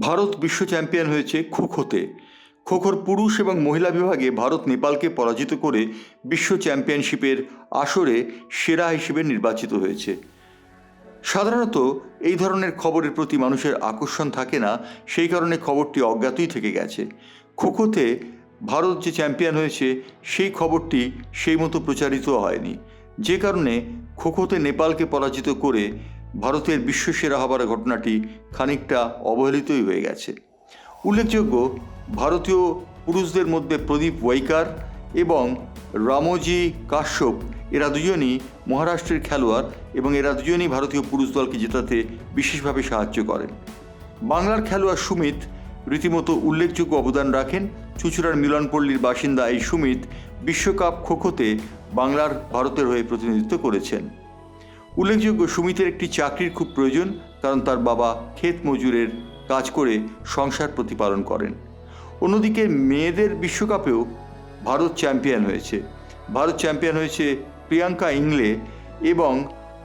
ভারত বিশ্ব চ্যাম্পিয়ন হয়েছে খোখোতে। খোখোর পুরুষ এবং মহিলা বিভাগে ভারত নেপালকে পরাজিত করে বিশ্ব চ্যাম্পিয়নশিপের আসরে সেরা হিসেবে নির্বাচিত হয়েছে। সাধারণত এই ধরনের খবরের প্রতি মানুষের আকর্ষণ থাকে না, সেই কারণে খবরটি অজ্ঞাতই থেকে গেছে। খোখোতে ভারত যে চ্যাম্পিয়ন হয়েছে, সেই খবরটি সেই মতো প্রচারিত হয়নি। যে কারণে খোখোতে নেপালকে পরাজিত করে ভারতের বিশ্বসেরা হবার ঘটনাটি খানিকটা অবহেলিতই হয়ে গেছে। উল্লেখযোগ্য, ভারতীয় পুরুষদের মধ্যে প্রদীপ ওয়াইকার এবং রামজি কাশ্যপ, এরা দুজনই মহারাষ্ট্রের খেলোয়াড় এবং এরা দুজনই ভারতীয় পুরুষ দলকে জেতাতে বিশেষভাবে সাহায্য করেন। বাংলার খেলোয়াড় সুমিত রীতিমতো উল্লেখযোগ্য অবদান রাখেন। চুচুড়ার মিলনপল্লীর বাসিন্দা এই সুমিত বিশ্বকাপ খোখোতে বাংলার ভারতের হয়ে প্রতিনিধিত্ব করেছেন। উল্লেখযোগ্য সুমিতের একটি চাকরির খুব প্রয়োজন, কারণ তার বাবা ক্ষেত মজুরের কাজ করে সংসার প্রতিপালন করেন। অন্যদিকে মেয়েদের বিশ্বকাপেও ভারত চ্যাম্পিয়ন হয়েছে। ভারত চ্যাম্পিয়ন হয়েছে প্রিয়াঙ্কা ইংলে এবং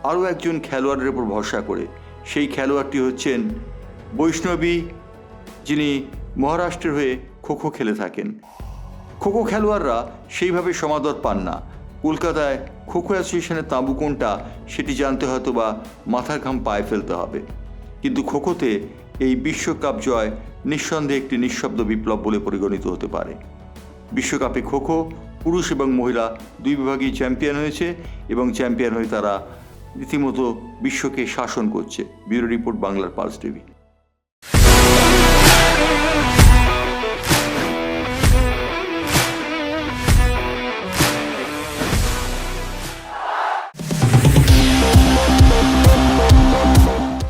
আরও একজন খেলোয়াড়ের উপর ভরসা করে। সেই খেলোয়াড়টি হচ্ছেন বৈষ্ণবী, যিনি মহারাষ্ট্রের হয়ে খোখো খেলে থাকেন। খোখো খেলোয়াড়রা সেইভাবে সমাদর পান না। কলকাতায় খোখো অ্যাসোসিয়েশনের তাঁবু কোনটা সেটি জানতে হয়তো বা মাথার ঘাম পায়ে ফেলতে হবে। কিন্তু খোখোতে এই বিশ্বকাপ জয় নিঃসন্দেহে একটি নিঃশব্দ বিপ্লব বলে পরিগণিত হতে পারে। বিশ্বকাপে খোখো পুরুষ এবং মহিলা দুই বিভাগেই চ্যাম্পিয়ন হয়েছে এবং চ্যাম্পিয়ন হয়ে তারা রীতিমতো বিশ্বকে শাসন করছে। ব্যুরো রিপোর্ট বাংলার পালস টিভি।